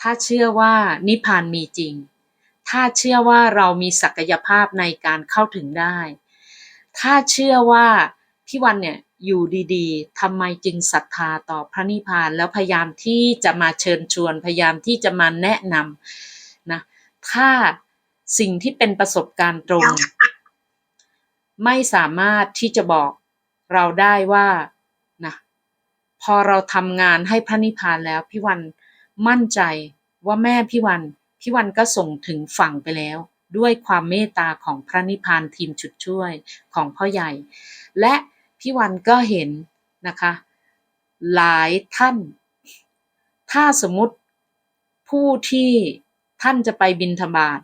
ถ้าเชื่อว่านิพพานมีจริง ถ้าเชื่อว่าเรามีศักยภาพในการเข้าถึงได้ ถ้าเชื่อว่าพี่วันเนี่ยอยู่ดีๆทำไมจึงศรัทธาต่อพระนิพพานแล้วพยายามที่จะมาเชิญชวน พยายามที่จะมาแนะนำนะ ถ้าสิ่งที่เป็นประสบการณ์ตรง ไม่สามารถที่จะบอกเราได้ว่านะพอเราทำงานให้พระนิพพานแล้วพี่วัน มั่นใจว่าแม่พี่วันพี่วันก็ส่งถึงฝั่งไปแล้ว ด้วยความเมตตาของพระนิพพานทีมชุดช่วยของพ่อใหญ่ และพี่วันก็เห็นนะคะ หลายท่าน ถ้าสมมติผู้ที่ท่านจะไปบินธบาต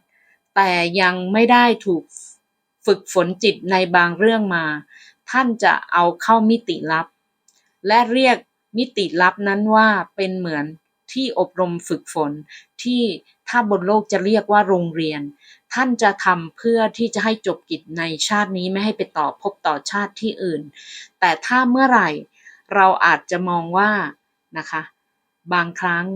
แต่ยังไม่ได้ถูกฝึกฝนจิตในบางเรื่องมา ท่านจะเอาเข้ามิติลับ และเรียกมิติลับนั้นว่าเป็นเหมือน ที่อบรมฝึกฝน ที่ถ้าบนโลกจะเรียกว่าโรงเรียน ท่านจะทำเพื่อที่จะให้จบกิจในชาตินี้ไม่ให้ไปต่อพบต่อชาติที่อื่น แต่ถ้าเมื่อไหร่เราอาจจะมองว่านะคะ บางครั้ง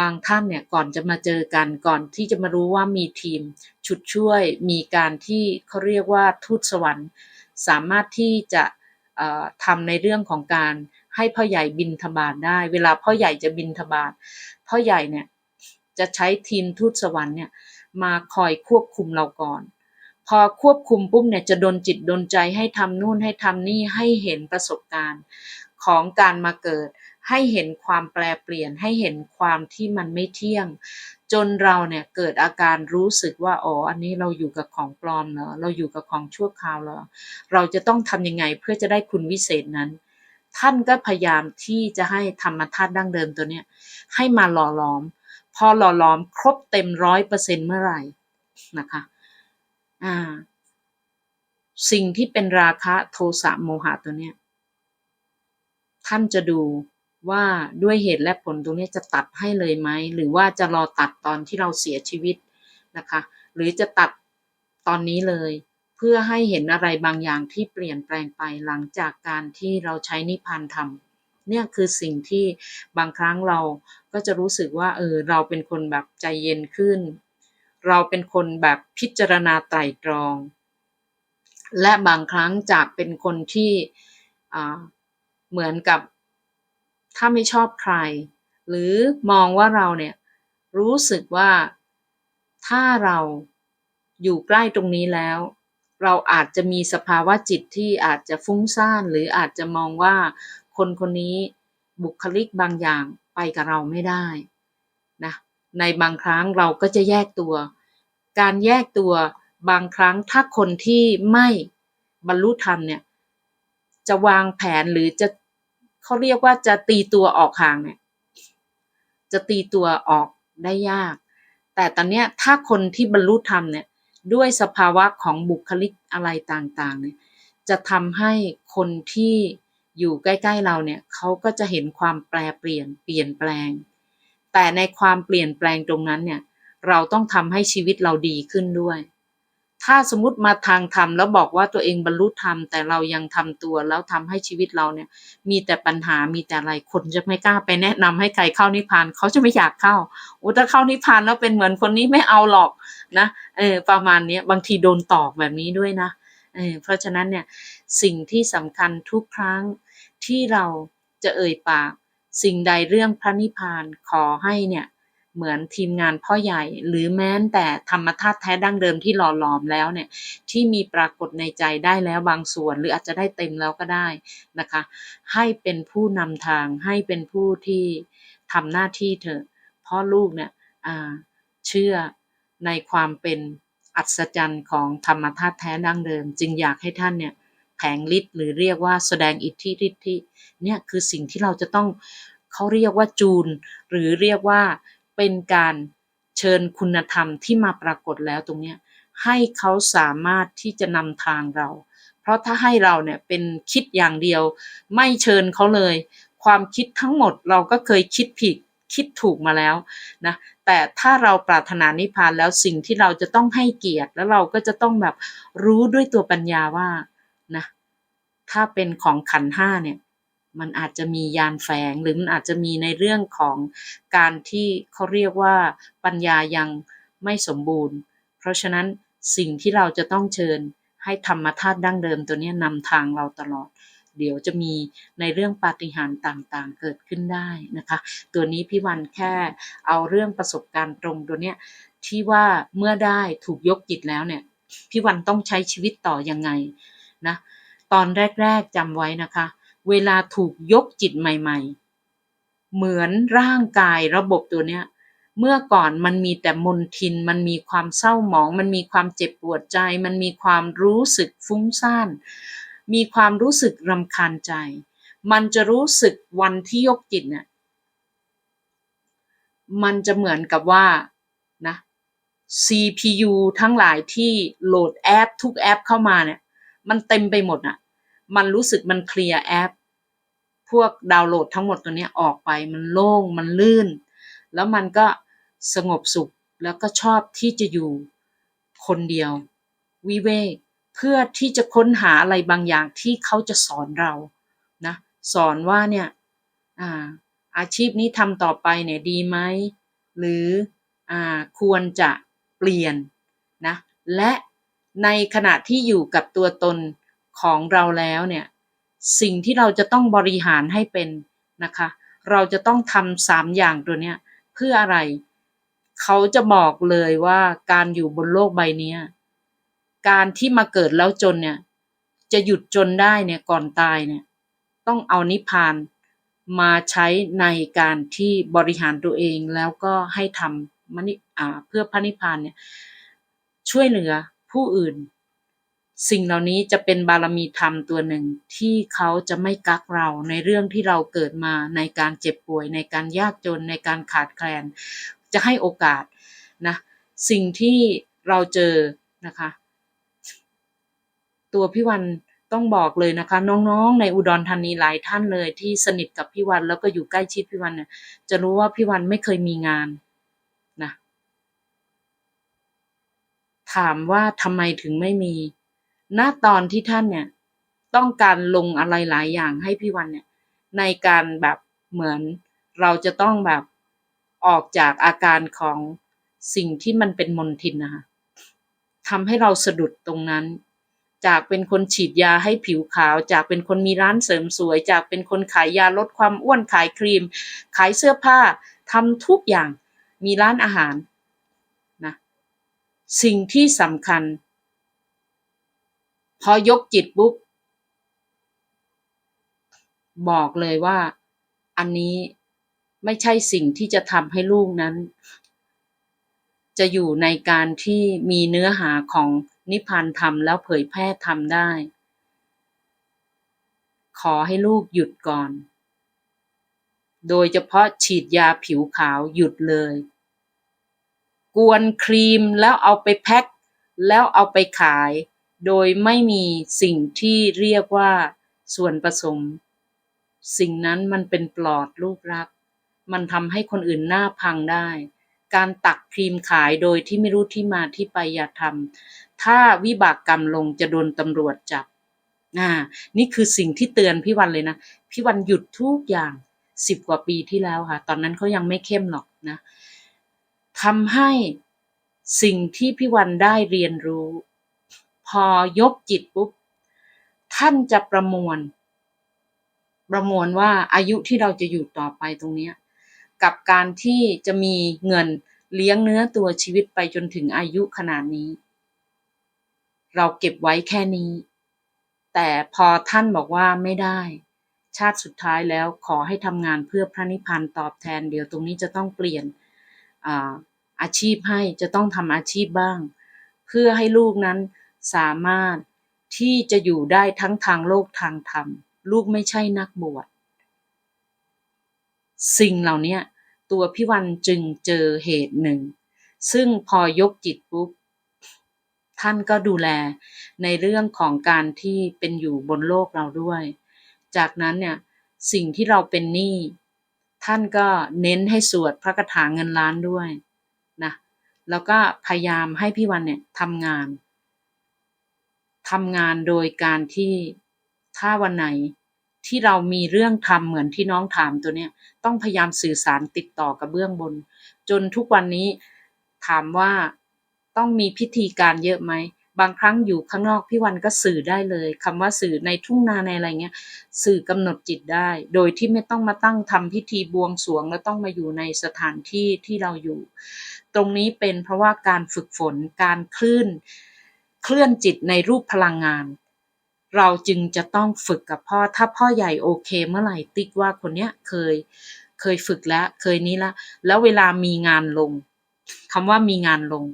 บางท่านเนี่ยก่อนจะมาเจอกันก่อนที่จะมารู้ว่ามีทีมชุดช่วยมีการที่เขาเรียกว่าทูตสวรรค์ สามารถที่จะทำในเรื่องของการ ให้พ่อใหญ่บินทบาทได้ เวลาพ่อใหญ่จะบินทบาทพ่อใหญ่เนี่ยจะใช้ทีมทูตสวรรค์เนี่ยมาคอยควบคุมเราก่อน พอควบคุมปุ๊บเนี่ยจะดนจิตดนใจให้ทำนู่นให้ทำนี่ให้เห็นประสบการณ์ของการมาเกิด ให้เห็นความแปลเปลี่ยนให้เห็นความที่มันไม่เที่ยง จนเราเนี่ยเกิดอาการรู้สึกว่าอ๋ออันนี้เราอยู่กับของปลอมเหรอเราอยู่กับของชั่วคราวเหรอเราจะต้องทำยังไงเพื่อจะได้คุณวิเศษนั้น ท่านก็พยายามที่จะให้ธรรมธาตุดั้งเดิมตัวเนี้ยให้มาหล่อหลอม พอหล่อหลอมครบเต็มร้อยเปอร์เซ็นเมื่อไหร่นะคะอ่าสิ่งที่เป็นราคะโทสะโมหะตัวเนี้ยท่านจะดูว่าด้วยเหตุและผลตรงนี้จะตัดให้เลยไหม หรือว่าจะรอตัดตอนที่เราเสียชีวิตนะคะ หรือจะตัดตอนนี้เลย เพื่อให้เห็นอะไรบางอย่างที่เปลี่ยนแปลงไปหลังจากการที่เราใช้นิพพานธรรมเนี่ยคือสิ่งที่บางครั้งเราก็จะรู้สึกว่าเออเราเป็นคนแบบใจเย็นขึ้น เราเป็นคนแบบพิจารณาไตร่ตรอง และบางครั้งจากเป็นคนที่เหมือนกับถ้าไม่ชอบใคร หรือมองว่าเราเนี่ยรู้สึกว่าถ้าเราอยู่ใกล้ตรงนี้แล้ว เราอาจจะมีสภาวะจิตที่อาจจะฟุ้งซ่านหรืออาจจะมองว่าคนคนนี้บุคลิกบางอย่างไปกับเราไม่ได้นะในบางครั้งเราก็จะแยกตัว การแยกตัวบางครั้งถ้าคนที่ไม่บรรลุธรรมเนี่ยจะวางแผนหรือจะเขาเรียกว่าจะตีตัวออกห่างเนี่ยจะตีตัวออกได้ยาก แต่ตอนเนี้ยถ้าคนที่บรรลุธรรมเนี่ย ด้วยสภาวะของบุคลิกอะไรต่างๆเนี่ยจะทำให้คนที่อยู่ใกล้ๆเราเนี่ยเขาก็จะเห็นความแปลเปลี่ยนเปลี่ยนแปลง แต่ในความเปลี่ยนแปลงตรงนั้นเนี่ยเราต้องทำให้ชีวิตเราดีขึ้นด้วย ถ้าสมมติมาทางธรรมแล้วบอกว่าตัวเองบรรลุธรรมแต่เรายังทำตัวแล้วทำให้ชีวิตเราเนี่ย มีแต่ปัญหามีแต่อะไรคนจะไม่กล้าไปแนะนำให้ใครเข้านิพพานเขาจะไม่อยากเข้าโอ้ถ้าเข้านิพพานแล้วเป็นเหมือนคนนี้ไม่เอาหรอกนะเออประมาณนี้บางทีโดนตอกแบบนี้ด้วยนะเออเพราะฉะนั้นเนี่ยสิ่งที่สำคัญทุกครั้งที่เราจะเอ่ยปาก สิ่งใดเรื่องพระนิพพานขอให้เนี่ย เหมือนทีมงานพ่อใหญ่ หรือแม้แต่ธรรมธาตุแท้ดั้งเดิมที่หล่อหลอมแล้วเนี่ยที่มีปรากฏในใจได้แล้วบางส่วน หรืออาจจะได้เต็มแล้วก็ได้นะคะ ให้เป็นผู้นำทางให้เป็นผู้ที่ทำหน้าที่เถอะเพราะลูกเนี่ยเชื่อในความเป็นอัศจรรย์ของธรรมธาตุแท้ดั้งเดิม จึงอยากให้ท่านเนี่ยแผงฤทธิ์หรือเรียกว่าแสดงอิทธิฤทธิเนี่ยคือสิ่งที่เราจะต้องเขาเรียกว่าจูน หรือเรียกว่า เป็นการเชิญคุณธรรมที่มาปรากฏแล้วตรงนี้ให้เขาสามารถที่จะนำทางเรา เพราะถ้าให้เราเนี่ยเป็นคิดอย่างเดียว ไม่เชิญเขาเลย ความคิดทั้งหมดเราก็เคยคิดผิดคิดถูกมาแล้วนะแต่ถ้าเราปรารถนานิพพานแล้วสิ่งที่เราจะต้องให้เกียรติแล้วเราก็จะต้องแบบรู้ด้วยตัวปัญญาว่านะถ้าเป็นของขันห้าเนี่ย มันอาจจะมียานแฝงหรือมันอาจจะมีในเรื่องของการที่เขาเรียกว่าปัญญายังไม่สมบูรณ์ เพราะฉะนั้นสิ่งที่เราจะต้องเชิญให้ธรรมธาตุดั้งเดิมตัวนี้นำทางเราตลอด เดี๋ยวจะมีในเรื่องปาฏิหาริย์ต่างๆ เกิดขึ้นได้นะคะ ตัวนี้พี่วันแค่เอาเรื่องประสบการณ์ตรงตัวเนี้ยที่ว่าเมื่อได้ถูกยกจิตแล้วเนี่ยพี่วันต้องใช้ชีวิตต่อยังไงนะตอนแรก ๆจำไว้นะคะ เวลาถูกยกจิตใหม่ ๆ เหมือนร่างกายระบบตัวเนี้ย เมื่อก่อนมันมีแต่มนทิน มันมีความเศร้าหมอง มันมีความเจ็บปวดใจ มันมีความรู้สึกฟุ้งซ่าน มีความรู้สึกรำคาญใจ มันจะรู้สึกวันที่ยกจิตเนี่ย มันจะเหมือนกับว่านะ CPU ทั้งหลายที่โหลดแอปทุกแอปเข้ามาเนี่ย มันเต็มไปหมดอะ มันรู้สึกมันเคลียร์แอป พวกดาวน์โหลดทั้งหมดตัวนี้ออกไปมันโล่งมันลื่น แล้วมันก็สงบสุขแล้วก็ชอบที่จะอยู่คนเดียว วิเวกเพื่อที่จะค้นหาอะไรบางอย่างที่เขาจะสอนเรานะสอนว่าเนี่ยอาอาชีพนี้ทำต่อไปเนี่ยดีไหมหรืออควรจะเปลี่ยนนะและในขณะที่อยู่กับตัวตน ของเราแล้วเนี่ยสิ่งที่เราจะต้องบริหารให้เป็นนะคะ เราจะต้องทำสามอย่างตัวเนี้ยเพื่ออะไร เขาจะบอกเลยว่าการอยู่บนโลกใบนี้การที่มาเกิดแล้วจนเนี่ย จะหยุดจนได้เนี่ยก่อนตายเนี่ย ต้องเอานิพานมาใช้ในการที่บริหารตัวเองแล้วก็ให้ทำมนิเพื่อพระนิพพานเนี่ยช่วยเหลือผู้อื่น สิ่งเหล่านี้จะเป็นบารมีธรรมตัวหนึ่งที่เขาจะไม่กักเราในเรื่องที่เราเกิดมาในการเจ็บป่วยในการยากจนในการขาดแคลน จะให้โอกาสนะสิ่งที่เราเจอนะคะ ตัวพี่วันต้องบอกเลยนะคะ น้องๆ ในอุดรธานีหลายท่านเลยที่สนิทกับพี่วันแล้วก็อยู่ใกล้ชิดพี่วันเนี่ยจะรู้ว่าพี่วันไม่เคยมีงานนะถามว่าทำไมถึงไม่มี ณตอนที่ท่านเนี่ย ต้องการลงอะไรหลายอย่างให้พี่วันเนี่ย ในการแบบเหมือนเราจะต้องแบบออกจากอาการของสิ่งที่มันเป็นมนทินนะคะทำให้เราสะดุดตรงนั้น จากเป็นคนฉีดยาให้ผิวขาว จากเป็นคนมีร้านเสริมสวย จากเป็นคนขายยาลดความอ้วนขายครีม ขายเสื้อผ้าทำทุกอย่างมีร้านอาหารนะสิ่งที่สำคัญ พอยกจิตปุ๊บ บอกเลยว่าอันนี้ไม่ใช่สิ่งที่จะทำให้ลูกนั้น จะอยู่ในการที่มีเนื้อหาของนิพพานธรรมแล้วเผยแพร่ธรรมได้ ขอให้ลูกหยุดก่อน โดยเฉพาะฉีดยาผิวขาวหยุดเลย กวนครีมแล้วเอาไปแพ็คแล้วเอาไปขาย โดยไม่มีสิ่งที่เรียกว่าส่วนผสม สิ่งนั้นมันเป็นปลอดลูกรักมันทำให้คนอื่นหน้าพังได้ การตักครีมขายโดยที่ไม่รู้ที่มาที่ไปอย่าทำถ้าวิบากกรรมลงจะโดนตำรวจจับอ่านี่คือสิ่งที่เตือนพี่วันเลยนะ พี่วันหยุดทุกอย่างสิบกว่าปีที่แล้วค่ะ ตอนนั้นเขายังไม่เข้มหรอกนะทำให้สิ่งที่พี่วันได้เรียนรู้ พอยกจิตปุ๊บ ท่านจะประมวล ประมวลว่าอายุที่เราจะอยู่ต่อไปตรงนี้กับการที่จะมีเงินเลี้ยงเนื้อตัวชีวิตไปจนถึงอายุขนาดนี้ เราเก็บไว้แค่นี้ แต่พอท่านบอกว่าไม่ได้ ชาติสุดท้ายแล้วขอให้ทำงานเพื่อพระนิพพานตอบแทน เดี๋ยวตรงนี้จะต้องเปลี่ยนอาอาชีพให้จะต้องทำอาชีพบ้าง เพื่อให้ลูกนั้น สามารถที่จะอยู่ได้ทั้งทางโลกทางธรรม ลูกไม่ใช่นักบวชสิ่งเหล่านี้ตัวพี่วันจึงเจอเหตุหนึ่ง ซึ่งพอยกจิตปุ๊บท่านก็ดูแลในเรื่องของการที่เป็นอยู่บนโลกเราด้วย จากนั้นเนี่ยสิ่งที่เราเป็นหนี้ท่านก็เน้นให้สวดพระคาถาเงินล้านด้วยนะแล้วก็พยายามให้พี่วันเนี่ยทำงาน ทำงานโดยการที่ถ้าวันไหนที่เรามีเรื่องทำเหมือนที่น้องถามตัวเนี้ยต้องพยายามสื่อสารติดต่อกับเบื้องบน จนทุกวันนี้ถามว่าต้องมีพิธีการเยอะไหมบางครั้งอยู่ข้างนอกพี่วันก็สื่อได้เลยคำว่าสื่อในทุ่งนาในอะไรเงี้ย สื่อกำหนดจิตได้ โดยที่ไม่ต้องมาตั้งทำพิธีบวงสรวง แล้วต้องมาอยู่ในสถานที่ที่เราอยู่ ตรงนี้เป็นเพราะว่าการฝึกฝนการคลื่น เคลื่อนจิตในรูปพลังงาน เราจึงจะต้องฝึกกับพ่อ ถ้าพ่อใหญ่โอเคเมื่อไหร่ติ๊กว่าคนเนี้ยเคยเคยฝึกแล้วเคยนี้ละแล้วเวลามีงานลงคำว่ามีงานลง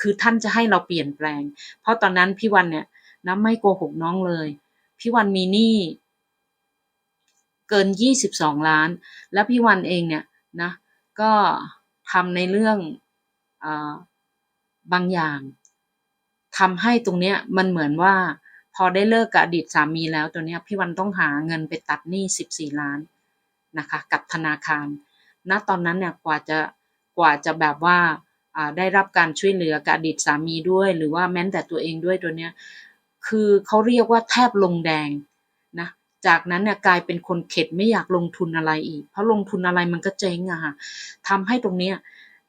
คือท่านจะให้เราเปลี่ยนแปลง เพราะตอนนั้นพี่วันเนี่ยนะไม่โกหกน้องเลย พี่วันมีหนี้เกินยี่สิบสองล้าน แล้วพี่วันเองเนี่ยนะก็ทำในเรื่องอบางอย่าง ทำให้ตรงเนี้ยมันเหมือนว่า พอได้เลิกกับอดีตสามีแล้วตัวเนี้ยพี่วันต้องหาเงินไปตัดหนี้สิบสี่ล้านนะคะ กับธนาคาร ณตอนนั้นเนี่ยกว่าจะกว่าจะแบบว่าอ่าได้รับการช่วยเหลือกับอดีตสามีด้วย หรือว่าแม้แต่ตัวเองด้วยตัวเนี้ยคือเขาเรียกว่าแทบลงแดงนะจากนั้นเนี่ยกลายเป็นคนเข็ดไม่อยากลงทุนอะไรอีก เพราะลงทุนอะไรมันก็เจ๊งอะค่ะทำให้ตรงเนี้ย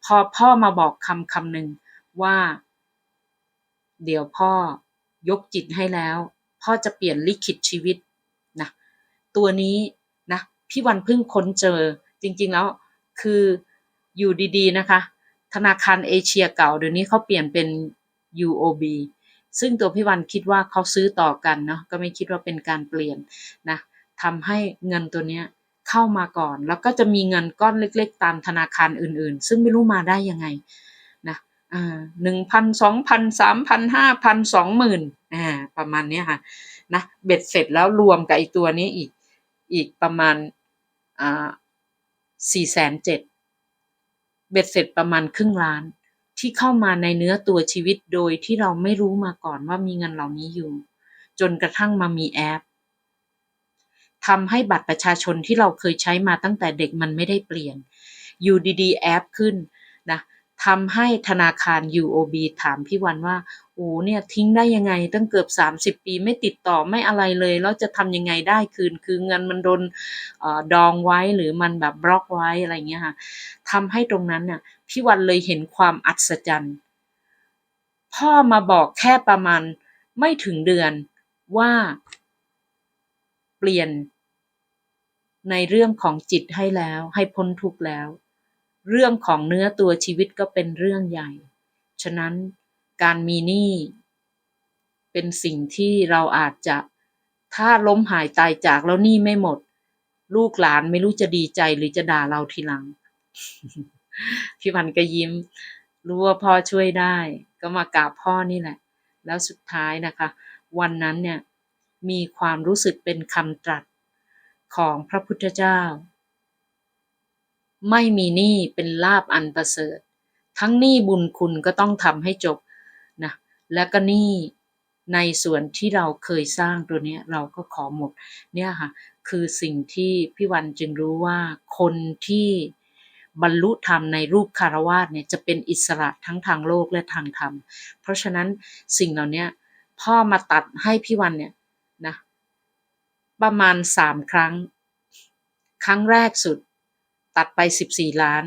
พอพ่อมาบอกคำคำหนึ่งว่า เดี๋ยวพ่อยกจิตให้แล้ว พ่อจะเปลี่ยนลิขิตชีวิตนะตัวนี้นะพี่วันเพิ่งค้นเจอจริงๆแล้วคืออยู่ดีๆนะคะ ธนาคารเอเชียเก่าเดี๋ยวนี้เขาเปลี่ยนเป็น UOB ซึ่งตัวพี่วันคิดว่าเขาซื้อต่อกันเนาะก็ไม่คิดว่าเป็นการเปลี่ยนนะทำให้เงินตัวเนี้ยเข้ามาก่อน แล้วก็จะมีเงินก้อนเล็ก ๆ ตามธนาคารอื่น ๆ ซึ่งไม่รู้มาได้ยังไง อ่าหนึ่งพันสองพันสามพันห้าพันสองหมื่นอ่าประมาณเนี้ยค่ะนะเบ็ดเสร็จแล้วรวมกับไอตัวนี้อีกอีกประมาณอ่าสี่แสนเจ็ดเบ็ดเสร็จประมาณครึ่งล้านที่เข้ามาในเนื้อตัวชีวิตโดยที่เราไม่รู้มาก่อนว่ามีเงินเหล่านี้อยู่ จนกระทั่งมามีแอปทำให้บัตรประชาชนที่เราเคยใช้มาตั้งแต่เด็กมันไม่ได้เปลี่ยนอยู่ดีๆแอปขึ้น ทำให้ธนาคาร UOB ถามพี่วันว่าโอ้เนี่ยทิ้งได้ยังไงตั้งเกือบ 30 ปีไม่ติดต่อไม่อะไรเลย แล้วจะทำยังไงได้คืน คือเงินมันโดนออดองไว้หรือมันแบบบล็อกไว้อะไรเงี้ยค่ะทำให้ตรงนั้นเนี่ยพี่วันเลยเห็นความอัศจรรย์พ่อมาบอกแค่ประมาณไม่ถึงเดือนว่าเปลี่ยนในเรื่องของจิตให้แล้วให้พ้นทุกข์แล้ว เรื่องของเนื้อตัวชีวิตก็เป็นเรื่องใหญ่ ฉะนั้นการมีหนี้เป็นสิ่งที่เราอาจจะถ้าล้มหายตายจากแล้วหนี้ไม่หมด ลูกหลานไม่รู้จะดีใจหรือจะด่าเราทีหลัง พี่พันก็ยิ้ม รู้ว่าพ่อช่วยได้ ก็มากราบพ่อนี่แหละ แล้วสุดท้ายนะคะ วันนั้นเนี่ยมีความรู้สึกเป็นคำตรัสของพระพุทธเจ้า ไม่มีหนี้เป็นลาบอันประเสริฐ ทั้งหนี้บุญคุณก็ต้องทำให้จบนะและก็หนี้ในส่วนที่เราเคยสร้างตัวนี้เราก็ขอหมดเนี่ยค่ะคือสิ่งที่พี่วันจึงรู้ว่าคนที่บรรลุธรรมในรูปคารวาสเนี่ยจะเป็นอิสระทั้งทางโลกและทางธรรม เพราะฉะนั้นสิ่งเหล่านี้พ่อมาตัดให้พี่วันเนี่ยนะประมาณสามครั้ง ครั้งแรกสุด ตัดไปสิบสี่ล้าน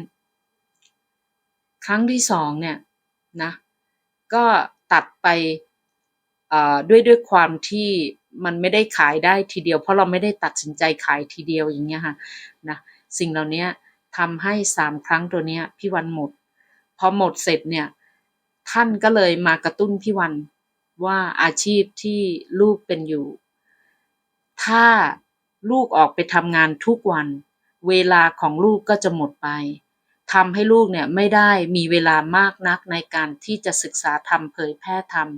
ครั้งที่สองเนี่ยนะก็ตัดไปด้วยด้วยความที่มันไม่ได้ขายได้ทีเดียว เพราะเราไม่ได้ตัดสินใจขายทีเดียวอย่างเงี้ยค่ะนะสิ่งเหล่านี้ทำให้สามครั้งตัวเนี้ยพี่วันหมด พอหมดเสร็จเนี่ยท่านก็เลยมากระตุ้นพี่วันว่าอาชีพที่ลูกเป็นอยู่ ถ้าลูกออกไปทำงานทุกวัน เวลาของลูกก็จะหมดไปทำให้ลูกเนี่ยไม่ได้มีเวลามากนักในการที่จะศึกษาธรรมเผยแพร่ธรรม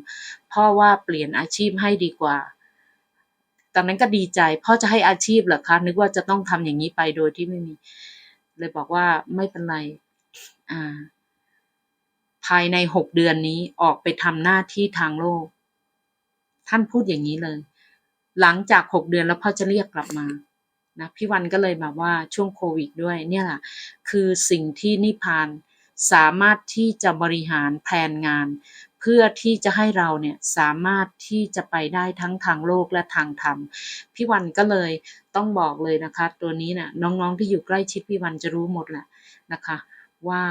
พ่อว่าเปลี่ยนอาชีพให้ดีกว่าตอนนั้นก็ดีใจพ่อจะให้อาชีพเหรอคะนึกว่าจะต้องทำอย่างนี้ไปโดยที่ไม่มี เลยบอกว่าไม่เป็นไรอ่าภายในหกเดือนนี้ออกไปทำหน้าที่ทางโลก ท่านพูดอย่างนี้เลย หลังจากหกเดือนแล้วพ่อจะเรียกกลับมา นะพี่วันก็เลยแบบว่าช่วงโควิดด้วยเนี่ยแหละคือสิ่งที่นิพานสามารถที่จะบริหารแผนงาน เพื่อที่จะให้เราเนี่ยสามารถที่จะไปได้ทั้งทางโลกและทางธรรมพี่วันก็เลยต้องบอกเลยนะคะ ตัวนี้น่ะน้องๆที่อยู่ใกล้ชิดพี่วันจะรู้หมดแหละนะคะ ว่า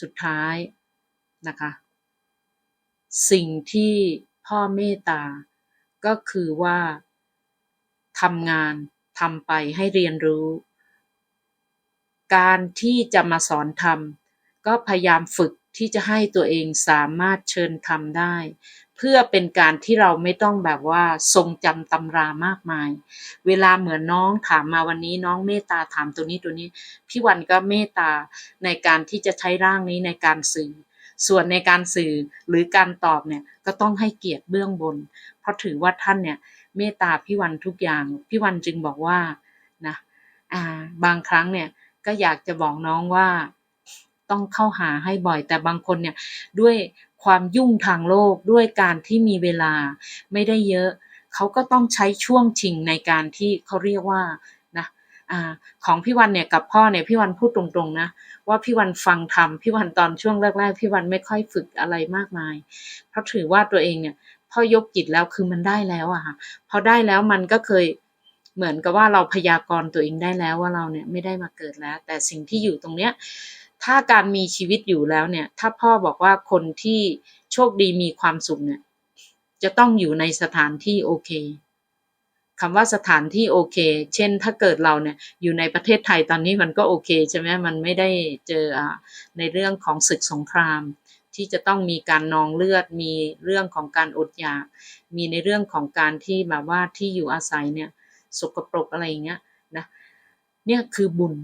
สุดท้ายนะคะ สิ่งที่พ่อเมตตาก็คือว่าทำงาน ทำไปให้เรียนรู้ การที่จะมาสอนทำก็พยายามฝึกที่จะให้ตัวเองสามารถเชิญทำได้ เพื่อเป็นการที่เราไม่ต้องแบบว่าทรงจำตำรามากมาย เวลาเหมือนน้องถามมาวันนี้น้องเมตตาถามตัวนี้ตัวนี้ พี่วันก็เมตตาในการที่จะใช้ร่างนี้ในการสื่อ ส่วนในการสื่อหรือการตอบเนี่ยก็ต้องให้เกียรติเบื้องบน เพราะถือว่าท่านเนี่ยเมตตาพี่วันทุกอย่างพี่วันจึงบอกว่านะอ่าบางครั้งเนี่ยก็อยากจะบอกน้องว่าต้องเข้าหาให้บ่อยแต่บางคนเนี่ยด้วยความยุ่งทางโลกด้วยการที่มีเวลาไม่ได้เยอะ เขาก็ต้องใช้ช่วงชิงในการที่เขาเรียกว่า อของพี่วันเนี่ยกับพ่อเนี่ยพี่วันพูดตรงๆนะว่าพี่วันฟังทำพี่วันตอนช่วงแรกๆพี่วันไม่ค่อยฝึกอะไรมากมาย เพราะถือว่าตัวเองเนี่ยพ่อยกจิตแล้วคือมันได้แล้วอะค่ะพอได้แล้วมันก็เคยเหมือนกับว่าเราพยากรณ์ตัวเองได้แล้วว่าเราเนี่ยไม่ได้มาเกิดแล้ว แต่สิ่งที่อยู่ตรงเนี้ยถ้าการมีชีวิตอยู่แล้วเนี่ย ถ้าพ่อบอกว่าคนที่โชคดีมีความสุขเนี่ย จะต้องอยู่ในสถานที่โอเค คำว่าสถานที่โอเค เช่นถ้าเกิดเราเนี่ยอยู่ในประเทศไทยตอนนี้มันก็โอเคใช่ไหมมันไม่ได้เจอในเรื่องของศึกสงคราม ที่จะต้องมีการนองเลือด มีเรื่องของการอดอยาก มีในเรื่องของการที่แบบว่าที่อยู่อาศัยเนี่ยสกปรกอะไรอย่างเงี้ยนะเนี่ยคือบุญ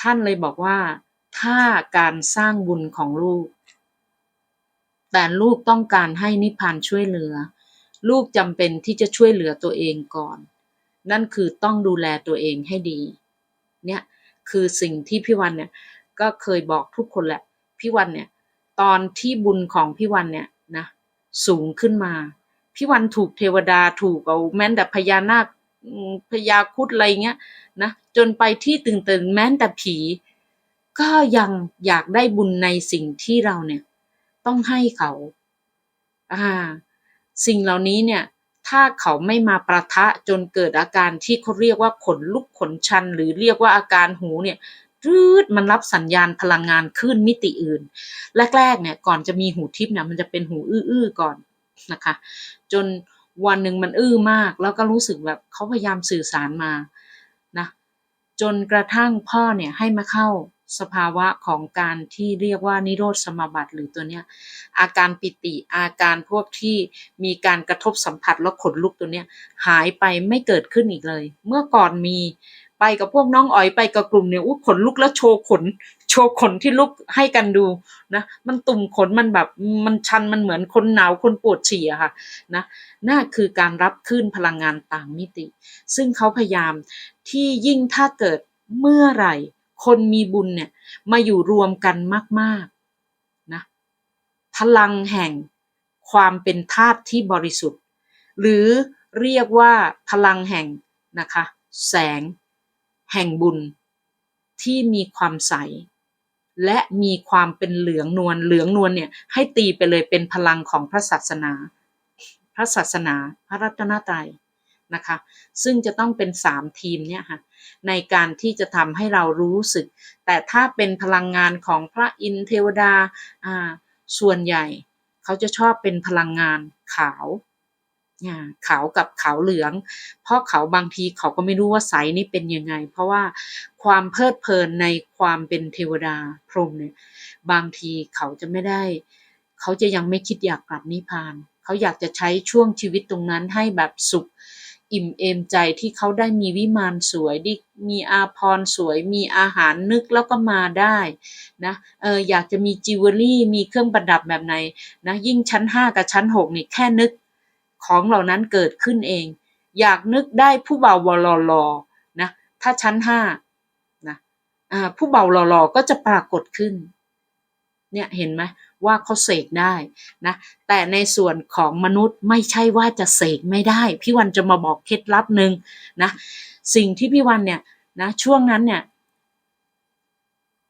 ท่านเลยบอกว่าถ้าการสร้างบุญของลูก แต่ลูกต้องการให้นิพพานช่วยเหลือ ลูกจำเป็นที่จะช่วยเหลือตัวเองก่อน นั่นคือต้องดูแลตัวเองให้ดี เนี่ยคือสิ่งที่พี่วันเนี่ยก็เคยบอกทุกคนแหละ พี่วันเนี่ยตอนที่บุญของพี่วันเนี่ยนะสูงขึ้นมา พี่วันถูกเทวดาถูกเอาแม้แต่พญานาคพญาคุดอะไรเงี้ยนะจนไปที่ตึงๆแม้แต่ผี ก็ยังอยากได้บุญในสิ่งที่เราเนี่ย ต้องให้เขา อ่า สิ่งเหล่านี้เนี่ยถ้าเขาไม่มาประทะจนเกิดอาการที่เขาเรียกว่าขนลุกขนชัน หรือเรียกว่าอาการหูเนี่ยรืดมันรับสัญญาณพลังงานขึ้นมิติอื่น แรกๆเนี่ยก่อนจะมีหูทิพย์เนี่ยมันจะเป็นหูอื้อๆก่อนนะคะ จนวันหนึ่งมันอื้อมาก แล้วก็รู้สึกแบบเขาพยายามสื่อสารมานะจนกระทั่งพ่อเนี่ยให้มาเข้า สภาวะของการที่เรียกว่านิโรธสมาบัติหรือตัวเนี้ยอาการปิติอาการพวกที่มีการกระทบสัมผัสแล้วขนลุกตัวเนี้ยหายไปไม่เกิดขึ้นอีกเลย เมื่อก่อนมีไปกับพวกน้องอ๋อยไปกับกลุ่มเนี่ยอู้ขนลุกแล้วโชว์ขน โชว์ขนที่ลุกให้กันดูนะมันตุ่มขนมันแบบมันชันมันเหมือนคนหนาวคนปวดฉี่อะค่ะนะนั่นคือการรับคลื่นพลังงานต่างมิติ ซึ่งเขาพยายามที่ยิ่งถ้าเกิดเมื่อไหร่ คนมีบุญเนี่ยมาอยู่รวมกันมากๆนะพลังแห่งความเป็นธาตุที่บริสุทธิ์ หรือเรียกว่าพลังแห่งนะคะแสง แห่งบุญ ที่มีความใส และมีความเป็นเหลืองนวลเหลืองนวลเนี่ยให้ตีไปเลยเป็นพลังของพระศาสนา พระศาสนา พระรัตนตรัย นะคะ ซึ่งจะต้องเป็นสามทีมเนี่ยค่ะในการที่จะทำให้เรารู้สึก แต่ถ้าเป็นพลังงานของพระอินทเทวดาอ่าส่วนใหญ่เขาจะชอบเป็นพลังงานขาวขาวกับขาวเหลือง เพราะเขาบางทีเขาก็ไม่รู้ว่าไสนี่เป็นยังไง เพราะว่าความเพลิดเพลินในความเป็นเทวดาพรหมเนี่ยบางทีเขาจะไม่ได้ เขาจะยังไม่คิดอยากกลับนิพพาน เขาอยากจะใช้ช่วงชีวิตตรงนั้นให้แบบสุข อิ่มเอมใจที่เขาได้มีวิมานสวยด้มีอาพรสวย มีอาหารนึกแล้วก็มาได้นะเอออยากจะมีจิวเวลรี่มีเครื่องประดับแบบไหนนะยิ่งชั้นห้ากับชั้นหกนี่แค่นึกของเหล่านั้นเกิดขึ้นเอง อยากนึกได้ผู้เบาวลอลอนะถ้าชั้นห้านะอ่าผู้เบาหล่อๆก็จะปรากฏขึ้น เนี่ยเห็นไหมว่าเขาเสกได้นะแต่ในส่วนของมนุษย์ไม่ใช่ว่าจะเสกไม่ได้ พี่วันจะมาบอกเคล็ดลับหนึ่งนะสิ่งที่พี่วันเนี่ยนะช่วงนั้นเนี่ย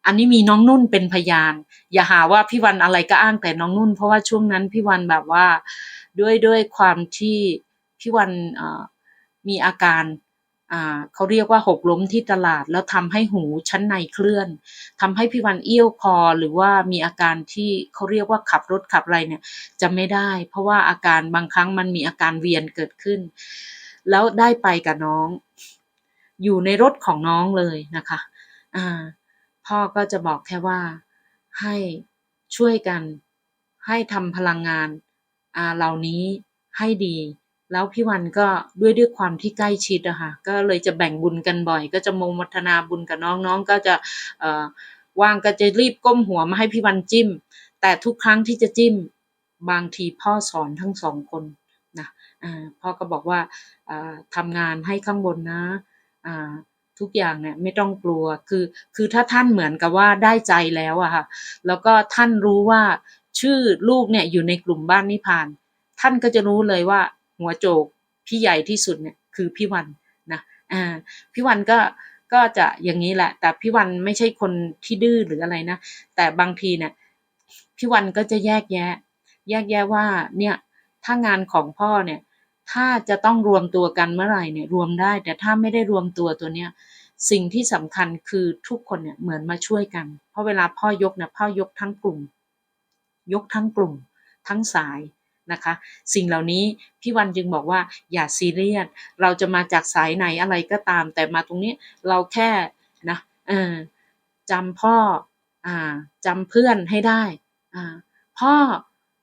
อันนี้มีน้องนุ่นเป็นพยาน อย่าหาว่าพี่วันอะไรก็อ้างแต่น้องนุ่น เพราะว่าช่วงนั้นพี่วันแบบว่าด้วยด้วยความที่พี่วันมีอาการ เขาเรียกว่าหกล้มที่ตลาด แล้วทำให้หูชั้นในเคลื่อนทำให้พี่วันเอี้ยวคอหรือว่ามีอาการที่เขาเรียกว่าขับรถขับอะไรเนี่ยจะไม่ได้ เพราะว่าอาการบางครั้งมันมีอาการเวียนเกิดขึ้น แล้วได้ไปกับน้อง อยู่ในรถของน้องเลยนะคะอ่าพ่อก็จะบอกแค่ว่าให้ช่วยกันให้ทำพลังงานเหล่านี้ให้ดี แล้วพี่วันก็ด้วยด้วยความที่ใกล้ชิดอะค่ะก็เลยจะแบ่งบุญกันบ่อย ก็จะโมมัทนาบุญกับน้องน้องก็จะเอ่อว่างก็จะรีบก้มหัวมาให้พี่วันจิ้ม แต่ทุกครั้งที่จะจิ้มบางทีพ่อสอนทั้งสองคนนะพ่อก็บอกว่าอ่าทำงานให้ข้างบนนะทุกอย่างเนี่ยไม่ต้องกลัวคือคือถ้าท่านเหมือนกับว่าได้ใจแล้วอะค่ะแล้วก็ท่านรู้ว่าชื่อลูกเนี่ยอยู่ในกลุ่มบ้านนิพาน ท่านก็จะรู้เลยว่า หัวโจกพี่ใหญ่ที่สุดเนี่ยคือพี่วันนะอ่าพี่วันก็ก็จะอย่างนี้แหละ แต่พี่วันไม่ใช่คนที่ดื้อหรืออะไรนะ แต่บางทีเนี่ยพี่วันก็จะแยกแยะ แยกแยะว่าเนี่ยถ้างานของพ่อเนี่ยถ้าจะต้องรวมตัวกันเมื่อไหร่เนี่ยรวมได้ แต่ถ้าไม่ได้รวมตัวตัวเนี้ยสิ่งที่สำคัญคือทุกคนเนี่ยเหมือนมาช่วยกัน เพราะเวลาพ่อยกเนี่ยพ่อยกทั้งกลุ่ม ยกทั้งกลุ่ม ทั้งสาย นะคะ สิ่งเหล่านี้พี่วันจึงบอกว่าอย่าซีเรียสเราจะมาจากสายไหนอะไรก็ตาม แต่มาตรงนี้เราแค่นะเออจำพ่ออ่าจำเพื่อนให้ได้อ่าพ่อ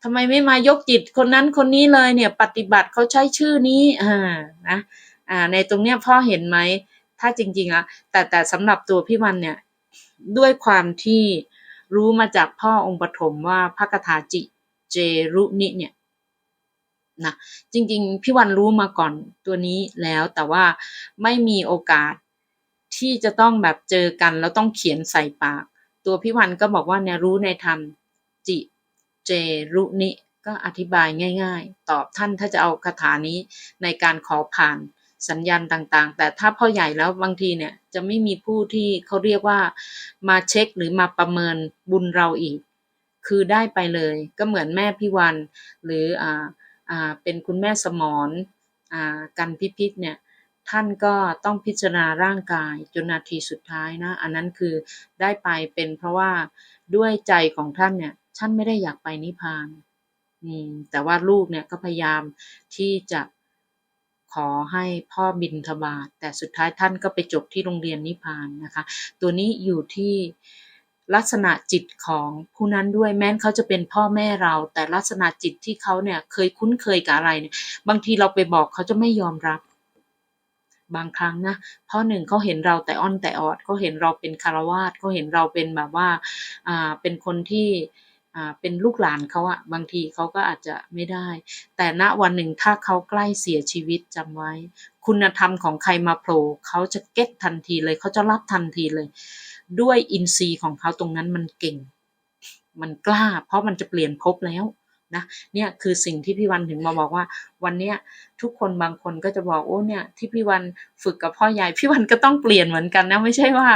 ทำไมไม่มายกจิตคนนั้นคนนี้เลยเนี่ยปฏิบัติเขาใช้ชื่อนี้อ่านะอ่าในตรงเนี้ยพ่อเห็นไหมถ้าจริงๆอะแต่แต่สำหรับตัวพี่วันเนี่ยด้วยความที่รู้มาจากพ่อองค์ปฐมว่าพระคาถาจิเจรุนิเนี่ย นะจริงๆพี่วันรู้มาก่อนตัวนี้แล้ว แต่ว่าไม่มีโอกาสที่จะต้องแบบเจอกัน แล้วต้องเขียนใส่ปาก ตัวพี่วันก็บอกว่าเนี่ยรู้ในธรรมจิเจรุนิก็อธิบายง่าย ๆ ตอบท่านถ้าจะเอาคาถานี้ในการขอผ่านสัญญาณต่างๆ แต่ถ้าพ่อใหญ่แล้วบางทีเนี่ยจะไม่มีผู้ที่เขาเรียกว่ามาเช็คหรือมาประเมินบุญเราอีก คือได้ไปเลย ก็เหมือนแม่พี่วันหรืออ่าอ่า เป็นคุณแม่สมรอ่ากันพิพิธเนี่ยท่านก็ต้องพิจารณาร่างกายจนนาทีสุดท้ายนะ อันนั้นคือได้ไปเป็นเพราะว่าด้วยใจของท่านเนี่ยท่านไม่ได้อยากไปนิพพานอืมแต่ว่าลูกเนี่ยก็พยายามที่จะขอให้พ่อบินทบาทแต่สุดท้ายท่านก็ไปจบที่โรงเรียนนิพพานนะคะ ตัวนี้อยู่ที่ ลักษณะจิตของผู้นั้นด้วยแม้นเขาจะเป็นพ่อแม่เรา แต่ลักษณะจิตที่เขาเนี่ยเคยคุ้นเคยกับอะไรเนี่ยบางทีเราไปบอกเขาจะไม่ยอมรับบางครั้งนะเพราะหนึ่งเขาเห็นเราแต่อ้อนแต่ออดเขาเห็นเราเป็นคารวาสเขาเห็นเราเป็นแบบว่าอ่าเป็นคนที่อ่าเป็นลูกหลานเขาอะบางทีเขาก็อาจจะไม่ได้ แต่ณวันหนึ่งถ้าเขาใกล้เสียชีวิตจำไว้ คุณธรรมของใครมาโผล่เขาจะเก็ตทันทีเลยเขาจะรับทันทีเลย ด้วยอินทรีย์ของเขาตรงนั้นมันเก่ง มันกล้า เพราะมันจะเปลี่ยนภพแล้วนะเนี่ยคือสิ่งที่พี่วันถึงมาบอกว่า วันเนี้ยทุกคนบางคนก็จะบอกโอ้เนี่ยที่พี่วันฝึกกับพ่อใหญ่พี่วันก็ต้องเปลี่ยนเหมือนกันนะไม่ใช่ว่า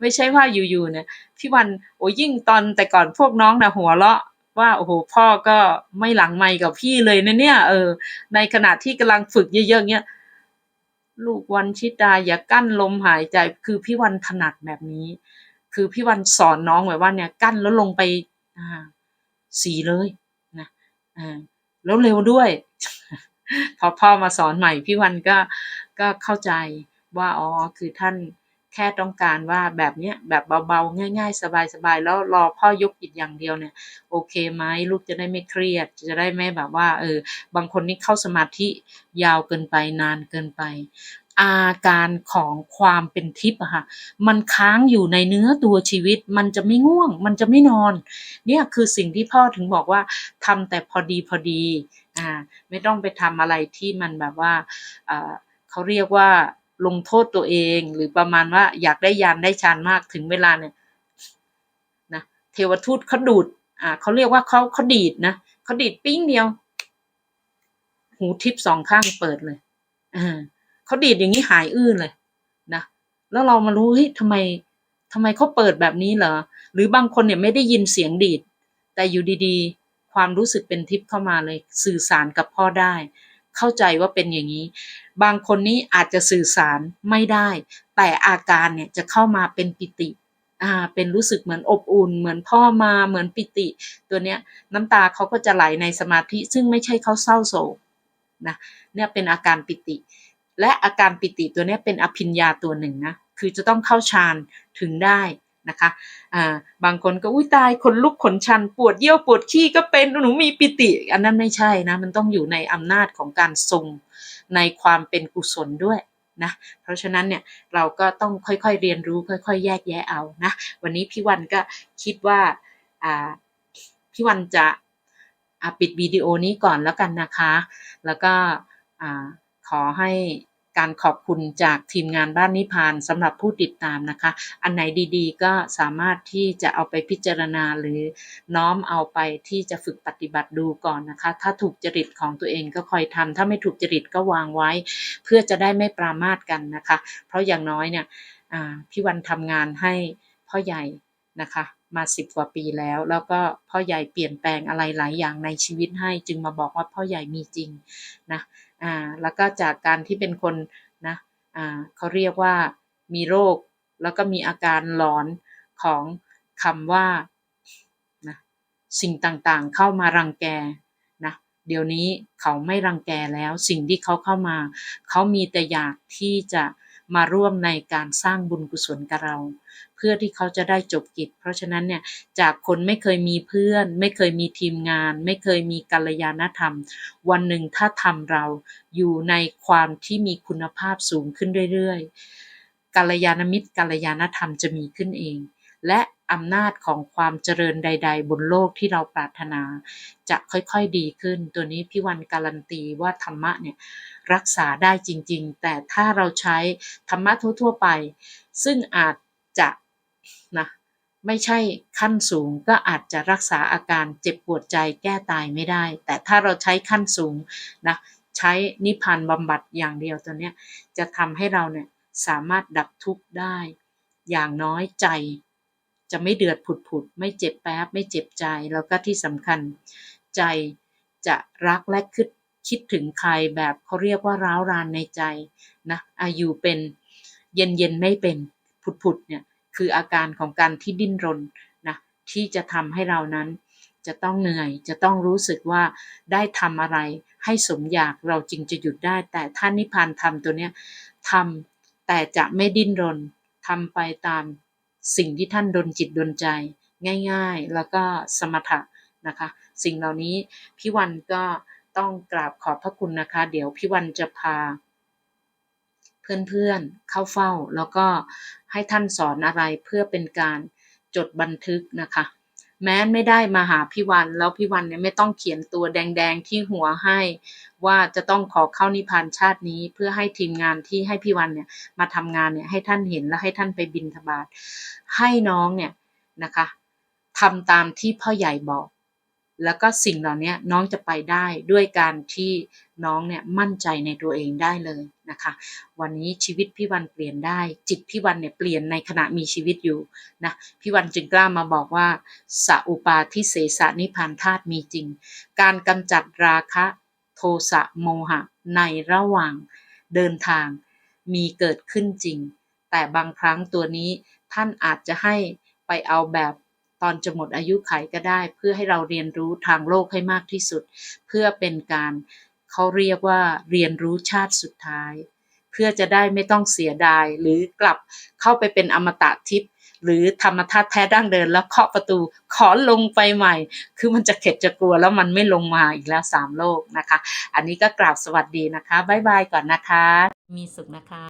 ไม่ใช่ว่าอยู่ๆเนี่ยพี่วันโอ้ยิ่งตอนแต่ก่อนพวกน้องนะหัวเราะว่าโอ้โหพ่อก็ไม่หลังไมค์กับพี่เลยนะเนี่ยเออในขณะที่กำลังฝึกเยอะๆเนี่ย ลูกวันชิดาอย่ากั้นลมหายใจ คือพี่วันถนัดแบบนี้ คือพี่วันสอนน้องไว้ว่าเนี่ยกั้นแล้วลงไปสีเลยนะแล้วเร็วด้วย พอพ่อมาสอนใหม่พี่วันก็ก็เข้าใจว่าอ๋อคือท่าน แค่ต้องการว่าแบบเนี้ยแบบเบาๆ ง่าย ๆ สบายๆ แล้วรอพ่อยกจิตอย่างเดียวเนี่ย โอเคไหมลูกจะได้ไม่เครียด จะได้ไม่แบบว่าเออบางคนนี่เข้าสมาธิยาวเกินไปนานเกินไป อาการของความเป็นทิพย์อะค่ะมันค้างอยู่ในเนื้อตัวชีวิต มันจะไม่ง่วง มันจะไม่นอน เนี่ยคือสิ่งที่พ่อถึงบอกว่าทำแต่พอดีพอดีอ่าไม่ต้องไปทำอะไรที่มันแบบว่าเขาเรียกว่า ลงโทษตัวเอง หรือประมาณว่าอยากได้ยานได้ฌานมากถึงเวลาเนี่ยนะเทวทูตเขาดูดอ่าเขาเรียกว่าเขาเขาดีดนะเขาดีดปิ้งเดียว หูทิพสองข้างเปิดเลยอ่าเขาดีดอย่างนี้หายอื้อเลยนะแล้วเรามารู้เฮ้ยทำไมทำไมเขาเปิดแบบนี้เหรอ หรือบางคนเนี่ยไม่ได้ยินเสียงดีด แต่อยู่ดีๆ ความรู้สึกเป็นทิพย์เข้ามาเลย สื่อสารกับพ่อได้ เข้าใจว่าเป็นอย่างนี้ บางคนนี้อาจจะสื่อสารไม่ได้ แต่อาการเนี่ยจะเข้ามาเป็นปิติอ่าเป็นรู้สึกเหมือนอบอุ่น เหมือนพ่อมาเหมือนปิติ ตัวเนี้ยน้ำตาเขาก็จะไหลในสมาธิ ซึ่งไม่ใช่เขาเศร้าโศกนะเนี่ยเป็นอาการปิติ และอาการปิติตัวเนี้ยเป็นอภิญญาตัวหนึ่งนะคือจะต้องเข้าฌานถึงได้ นะคะอ่าบางคนก็อุ้ยตายขนลุกขนชันปวดเยี่ยวปวดขี้ก็เป็นหนูมีปิติ อันนั้นไม่ใช่นะมันต้องอยู่ในอำนาจของการทรงในความเป็นกุศลด้วยนะเพราะฉะนั้นเนี่ยเราก็ต้องค่อยๆเรียนรู้ค่อยๆ แยกแยะเอานะวันนี้พี่วันก็คิดว่าพี่วันจะปิดวิดีโอนี้ก่อนแล้วกันนะคะ แล้วก็ขอให้ การขอบคุณจากทีมงานบ้านนิพานสำหรับผู้ติดตามนะคะ อันไหนดีๆ ก็สามารถที่จะเอาไปพิจารณาหรือน้อมเอาไปที่จะฝึกปฏิบัติดูก่อนนะคะ ถ้าถูกจริตของตัวเองก็คอยทำถ้าไม่ถูกจริตก็วางไว้ เพื่อจะได้ไม่ปรามาสกันนะคะ เพราะอย่างน้อยเนี่ยพี่วันทำงานให้พ่อใหญ่นะคะมาสิบกว่าปีแล้ว แล้วก็พ่อใหญ่เปลี่ยนแปลงอะไรหลายอย่างในชีวิตให้ จึงมาบอกว่าพ่อใหญ่มีจริงนะ อ่าแล้วก็จากการที่เป็นคนนะอ่าเขาเรียกว่ามีโรค แล้วก็มีอาการหลอนของคำว่านะสิ่งต่างๆเข้ามารังแกนะเดี๋ยวนี้เขาไม่รังแกแล้วสิ่งที่เขาเข้ามา เขามีแต่อยากที่จะ มาร่วมในการสร้างบุญกุศลกับเรา เพื่อที่เขาจะได้จบกิจ เพราะฉะนั้นเนี่ยจากคนไม่เคยมีเพื่อน ไม่เคยมีทีมงาน ไม่เคยมีกัลยาณธรรม วันหนึ่งถ้าทำเราอยู่ในความที่มีคุณภาพสูงขึ้นเรื่อยๆกัลยาณมิตรกัลยาณธรรมจะมีขึ้นเอง และ อำนาจของความเจริญใด ๆ บนโลกที่เราปรารถนา จะค่อยๆดีขึ้น ตัวนี้พี่วันการันตีว่าธรรมะเนี่ยรักษาได้จริง ๆ แต่ถ้าเราใช้ธรรมะทั่วๆไป ซึ่งอาจจะนะไม่ใช่ขั้นสูงก็อาจจะรักษาอาการเจ็บปวดใจแก้ตายไม่ได้ แต่ถ้าเราใช้ขั้นสูงนะใช้นิพพานบำบัดอย่างเดียวตัวเนี้ยจะทำให้เราเนี่ยสามารถดับทุกข์ได้ อย่างน้อยใจ จะไม่เดือดผุดๆไม่เจ็บแป๊บไม่เจ็บใจ แล้วก็ที่สำคัญใจจะรักและคิดคิดถึงใครแบบเขาเรียกว่าร้าวรานในใจนะอายุเป็นเย็นเย็นไม่เป็นผุดๆเนี่ยคืออาการของการที่ดิ้นรนนะที่จะทำให้เรานั้นจะต้องเหนื่อยจะต้องรู้สึกว่าได้ทำอะไรให้สมอยากเราจึงจะหยุดได้ แต่ท่านนิพพานธรรมตัวเนี้ยทำแต่จะไม่ดิ้นรนทำไปตาม สิ่งที่ท่านดลจิตดลใจง่าย ๆ แล้วก็สมถะนะคะ สิ่งเหล่านี้พี่วันก็ต้องกราบขอบพระคุณนะคะ เดี๋ยวพี่วันจะพา เพื่อนๆเข้าเฝ้า แล้วก็ให้ท่านสอนอะไรเพื่อเป็นการจดบันทึกนะคะ แม้ไม่ได้มาหาพี่วัน แล้วพี่วันเนี่ยไม่ต้องเขียนตัวแดงๆที่หัวให้ ว่าจะต้องขอเข้านิพพานชาตินี้ เพื่อให้ทีมงานที่ให้พี่วันเนี่ยมาทำงานเนี่ยให้ท่านเห็นและให้ท่านไปบินธบาตให้น้องเนี่ยนะคะทำตามที่พ่อใหญ่บอก แล้วก็สิ่งเหล่านี้น้องจะไปได้ด้วยการที่น้องเนี่ยมั่นใจในตัวเองได้เลยนะคะ วันนี้ชีวิตพี่วันเปลี่ยนได้ จิตพี่วันเนี่ยเปลี่ยนในขณะมีชีวิตอยู่นะพี่วันจึงกล้ามาบอกว่าสัอุปาทิเสสนิพพานธาตุมีจริง การกำจัดราคะโทสะโมหะ ในระหว่างเดินทางมีเกิดขึ้นจริง แต่บางครั้งตัวนี้ท่านอาจจะให้ไปเอาแบบ อนจะหมดอายุไขก็ได้ เพื่อให้เราเรียนรู้ทางโลกให้มากที่สุด เพื่อเป็นการเขาเรียกว่าเรียนรู้ชาติสุดท้าย เพื่อจะได้ไม่ต้องเสียดายหรือกลับเข้าไปเป็นอมตะทิพย์หรือธรรมธาตุแท้ดั้งเดินแล้วเคาะประตูขอลงไปใหม่ คือมันจะเข็ดจะกลัวแล้วมันไม่ลงมาอีกแล้วสามโลกนะคะ อันนี้ก็กราบสวัสดีนะคะ บ๊ายบายก่อนนะคะ มีสุขนะคะ